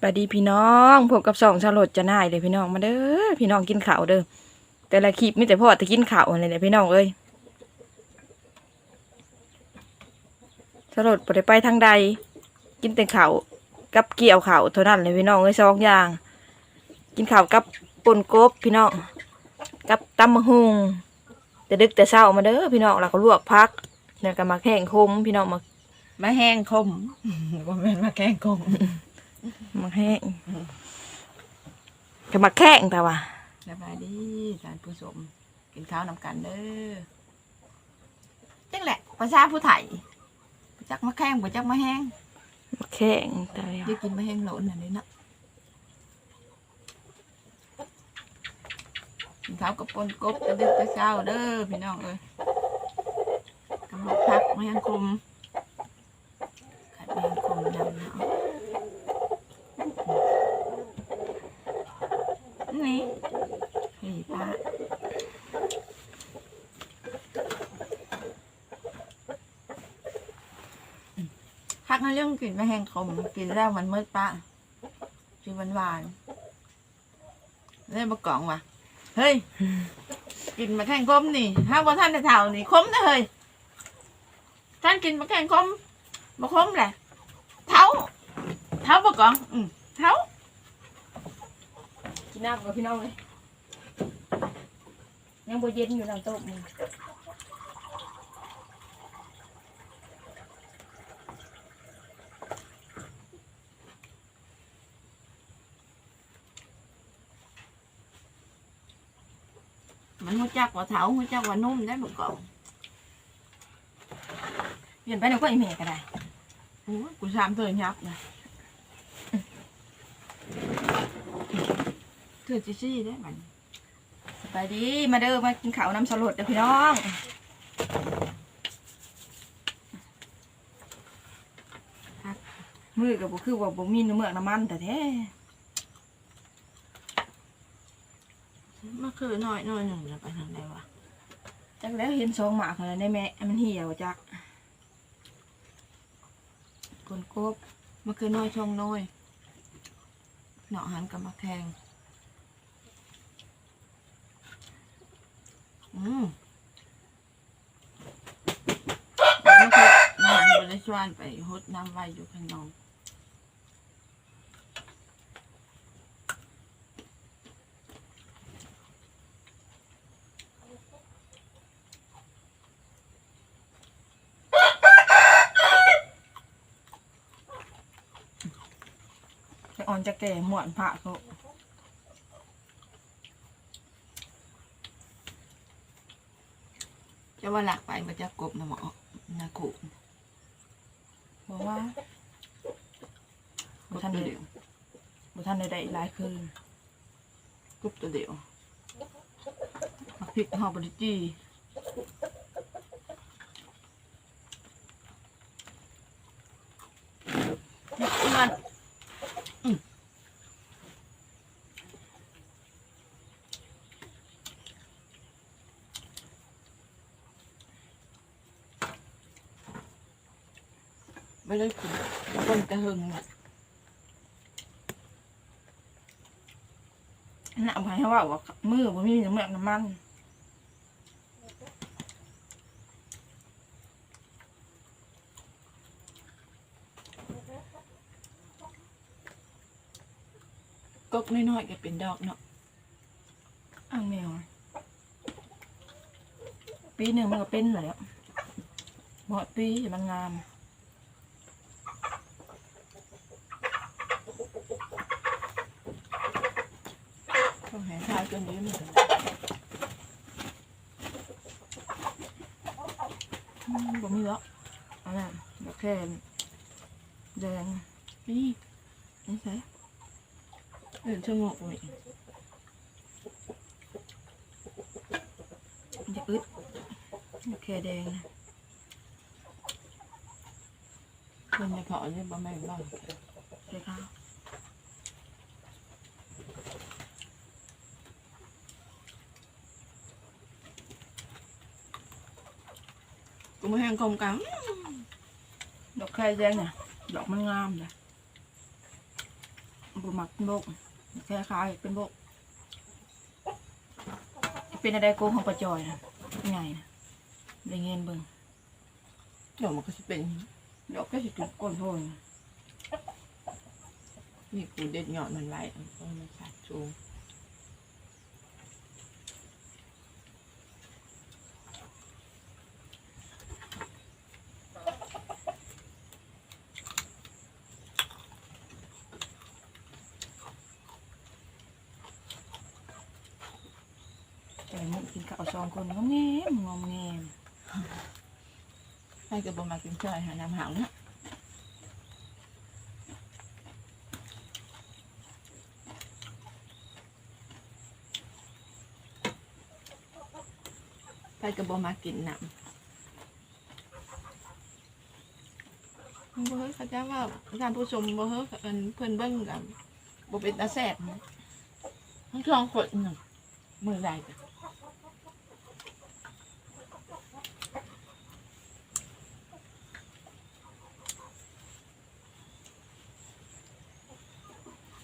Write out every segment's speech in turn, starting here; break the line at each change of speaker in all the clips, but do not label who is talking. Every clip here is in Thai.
สวัสดีพี่น้องพบกับสองชาลดจะน่ายเลยพี่น้องมาเด้อพี่น้องกินข้าวเด้อแต่ละคลิปมีแต่พ่อแต่กินข้าวอะไรเนี่ยพี่น้องเอ้ยชาลดได้ไปทางใด กินแต่ข้าวกับเกี่ยวข้าวเท่านั้นเลยพี่น้องเอ้ยสองอย่าง กินข้าวกับปนกบพี่น้องกับตำมะฮุงแต่ดึกแต่เช้ามาเด้อพี่น้องแล้วก็ลวกพักเนี่ยก็มาแข่งคมพี่น้องมา
มาแห้งคมบ่แม่นมาแกงคม
มาแห้งก็มาแข่งแต่ว่า
สบายดีท่านผู้ชมกินข้าวนำกันเด้อจังแหละภาษาผู้ไทยบ่จักมาแข้งบ่จักมาแห้ง
มาแข่งแต่ว่า
เดี๋ยวกินมาแห้งโหลนอันนี้นะกินข้าวกับปนกบกระดึกกระเช้าเด้อพี่น้องเอ้ยกำลังพักมาแห้งคมขัดแมงคมดำเนาะนี่นี่ป้า พักในเรื่องกินไม่แห้งคมกินแล้วมันมืดปะกินหวานหวานๆเล่นมากล่องว่ะเฮ้ยกินมาแข่งคมนี่ห้าว่าท่านในเท่านี่คมนะเฮ้ยท่านกินมาแข่งคมมาคมแหละเท้าเท้ามากล่องอืมเท้า
กินน้ำกับพี่น้องเลยยังบ่เย็นอยู่น้ำต้มนี่
มันหัว จักว่าเท้าหัวจักว่านุ่มได้มากล่อง
เปลี่ยนไปหน่อยก็อีเมลก็ได้
โอ้ยกูสามเธอยับนะเธอจะซี่ได้มัน
สบายดีมาเด้อมากินข้าวน้ำสลดเด้อพี่น้องมือกับบ่คือว่าบ่มีน้ำเมือกน้ำมันแต่แท้
มาคือน้อยน้อยหนึ่งจะไปทางไหนวะ
จักแล้วเห็นสองหมากอะไรในแม่มันเหี่ยวจักคนกบ
มาคือน้อยช่องน้อยเนาะหันกับมาแทงอืมมันคืออหารบริชวนไปฮดน้ำไว้อยู่ข้างนอก
อ่อนจะแก่หมวนผ่าเขา
จะว่าหลักไปมันจะกบนะหมอนะกุ
บอกว่า
กบตัวเดียว
บ่ทันได้ได้หลายคืน
กบตัวเดียวมาพริกหอบบริจี ไม่ได้กินต้นกระหึงอะ
น่ะเอาให้ว่าว่ามือบ่มีน้ำเมือกน้ำมัน
กกน้อยๆก็เป็นดอกเนาะ
อ้าวแมวปีหนึ่งมันก็เป็นแล้วหมดปีมันงาม
ต้อง หาทายตัวนี้มันกัน
อืมบ่มีแล้วอันนั้นบ่แค่แดง
นี่นี่ใช่เดินชะโงกไว้
มันจะอึดบ่แค่แดงนะ
คนในเพาะเนี่ยบ่แม่นบ้าง
ใช่ข้า
กูมาแห้งคมกัง
ดอกแค่แดงเนี่ยดอกมันงามเลยบุหมักเป็นโบกแค่คล้ายๆเป็นโบกเป็นอะไรโกงของปะจอยนะเป็นไงนะได้เงินเบิ่ง
เดี๋ยวมันก็จะเป็น
เดี๋ยวก็สิจุดก้นโพน
นี่กูเด็ดหยอดมันไว้เพราะมันขาดชู ง
มึงกินข้าวสองคนงอมแงมงอมแงม
ให้กับบมากินช่วยหาน้ำหางนะให้กับบมากินน้ำบ่เฮ้ยเขาจะว่าการผู้ชมบ่เฮ้ยเอิ้นเพิ่อนเบิ่งกับบ่เป็นตาแซ่บนะทั้งสองคนน่ะมือไรกัน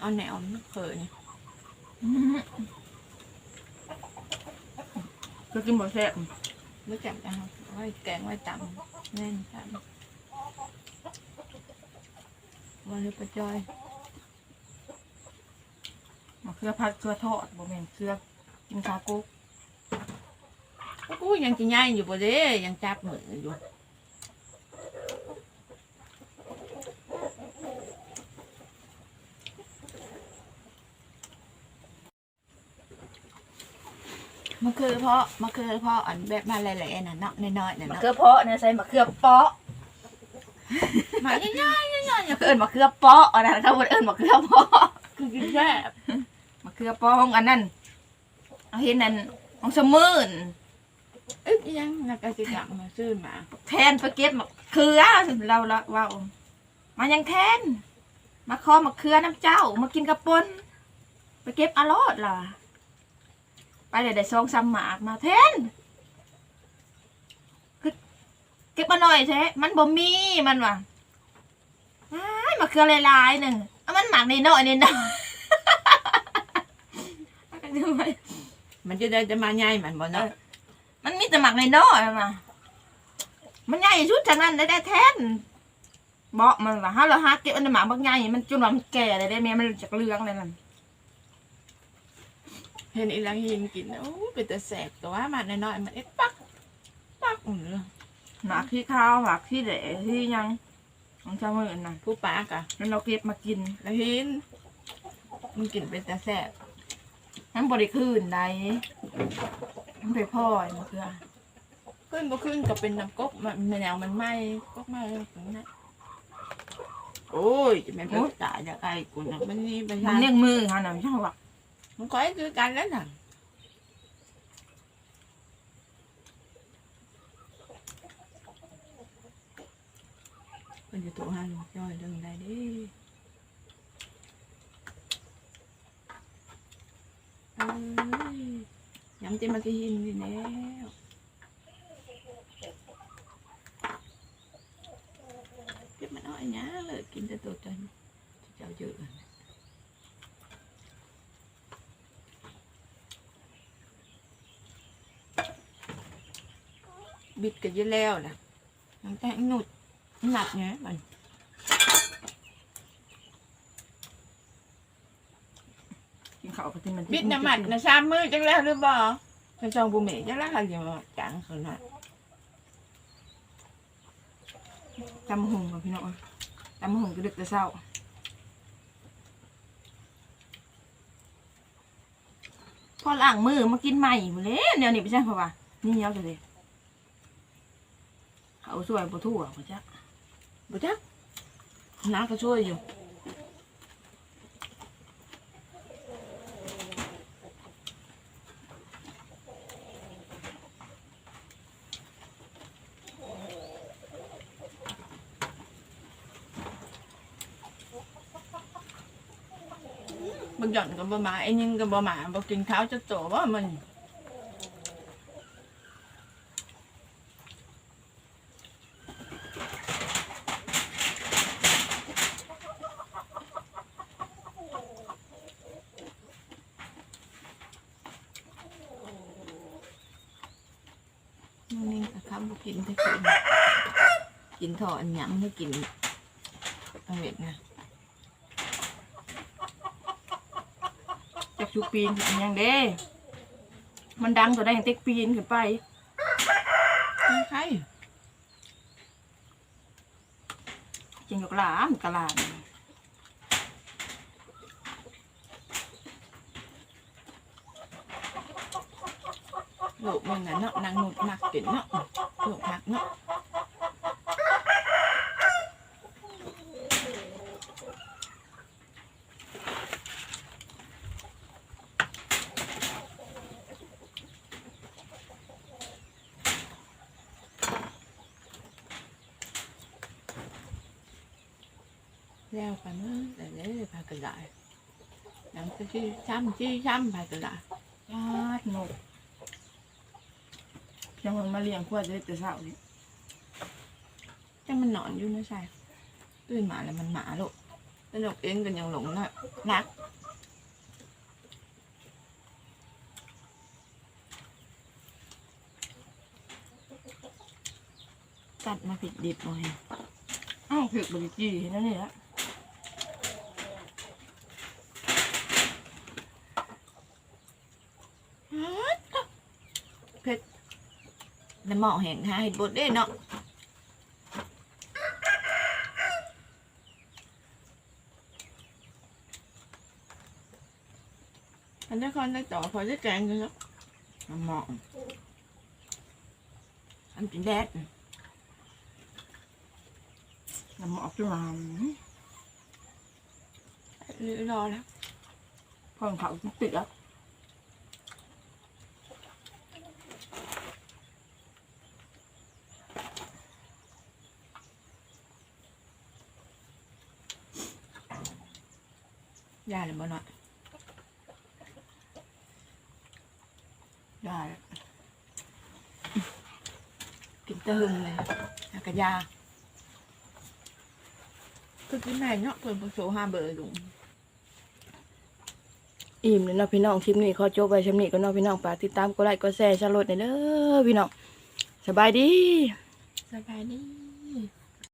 เอาแนวมันเขิน
ก็กินบ่แซ่บ
ไม่จับนะครับไว้แกงไว้ตำแน่นตำวันนี้ปลาจอย
มาเครือพัดเครือทอดบ่แม่นเครือกินขากุ๊ก
กูยังจะย่ายอยู่บ่เด้ยังจับมืออยู่ มาคือเพราะมาคือเพราะอันแบบมาหลายๆน่ะเนาะน้อยๆน่ะ
มะ
เนาะ
เขือเปาะเนี่ยใส่มะเขือเปาะ
มาง่ายๆง่ายๆอย่า
เอิ้นมะเขือเปาะอันนั้นเขาบ่ได้เอิ้นมะเขือเปาะ
คือกินแซ่บ
มะเขือเปาะของอันนั้นเอาเห็นนั่นของสมื่น
เอ๊ะยังนักการศึกษามาซื้อมา
แทนไปเก็บมะเขือเราละเว่ามายังแทนมาขอมะเขือน้ำเจ้ามากินกระปนไปเก็บอารอดล่ะ ไปเลยได้ซองซ้ำหมากมาแทนคือเก็บมาหน่อยแท้มันบ่มีมันว่ะอ้ายมะเขือหลายๆหนึ่งเอามันหมักในน้อยในน้อย
มันจะได้จะมาง่ายมันบ่เนาะ
มันมีแต่หมักในน้อยๆมามันใหญ่ชุดจากนั้นได้ได้แทนเบาะมันว่าถ้าเราหาเก็บอันนั้นหมักบางใหญ่มันจนว่ามันแก่เลยได้แม่มันจากเรืองเลยนั่น
เห็นอีหลังยินกินโอ้เป็นแต่แสบแต่ว่ามันน้อยๆมันเอ็ดปักปักอุ่นเลย
หมักที่ข้าวหมักที่แหล่ที่ยังของเจ้ามือน่ะ
ผู้ปากอะ
แล้วเราเก็บมากิน
แล้วเห็นมันกินเป็นแต่แสบ
นั่นบริคืนใดมันไปพ่อยมาเพื่อ
ขึ้นบ่ขึ้นก็เป็นน้ำก๊กมันแนวมันไหม้ก๊กไหม้อย่างนั้นโอ้ยจะเป็นเป็นตายจากไอ้กูนะมันนี่ไป
มัน
ทาง
เลี้ยงมือค่ะน่ะไม่ใช่ว่า
มันก้อยคือกันแล้วน่ะมันจะตัวหันย่อยเรื่องใดดิเอ้ยยำเต็มมากิ นดีแล้วเก็บมันน้อยนะเลยกินแต่ตัวจนเจ้าเยอะ บิดกันเยอะแล้วนะมันแต่งหนุดหนักไงมัน
กินข้าวก็ที่มัน
บิดน้ำมันนะสามมือจังแล้วหรือบ่เป็นซองบุเมจังแล้วค่ะอย่างจังขนาด
จำหุงกับพี่น้องจำหุงก็ดึกแต่เช้าพอล้างมือมากินใหม่หมดเลยเดี๋ยวนี้ไปใช่เพราะว่านี่เนี้ยกันเลย เขาสวยปวทั่วเขาจะ
บ่จักน้าก็ช่วยอยู่บางหย่อนก็บ่มาไอ้ยิงก็บ่มาบ่กินข้าวจะโตว่ามันำ บ่กินจะกินกินทออันหยังไม่กินเอาเวทนะ
จากชูปีนขึ้นยังเด้ มันดังตัวได้ยังเต็กปีนขึ้นไป
ใคร
จริงกับหลานกะหลาน
ลูกมันน่ะเนาะนางนุดมักกินเนาะลูกมักเนาะ แล้วกันเนอะแต่เลยพากันได้ยัง จะชี้ช้ำชี้ช้ำพากันได้
ญาตินกยังมันมาเลี้ยงขวดได้แต่เช้านี่
จังมันนอนอยู่นะใช่ตื่นมาแล้วมันหมาลูกสนุกเองกันยังหลงนะนักกัดมาผิดดิบหน่อย
อ้าวถึกบริจีเห็นแล้วนี่ละ
เพชร น้ำหมอกแห้งหาเห็ดบดได้เนาะอันนี้คนได้ต่อพอได้แกงกันแล้วน้ำหมอกอันเป็นแดด
น้ำหมอกจุฬา
รอแล้ว
พ่อของเขาติดแล้ว
ยาเลยบ่หน่อย
ได้
กินเตะหึงเลยอากะยาคือกินแม่เนาะเพิ่นผสมห้าเบอร์ลุง
อิ่มเลยเนาะพี่น้องคลิปนี้ขอจบไว้ชำนี้ก็เนาะพี่น้องฝากติดตามกดไลค์กดแชร์ชาร์ลดในอยเด้อพี่น้องสบายดี
สบายดี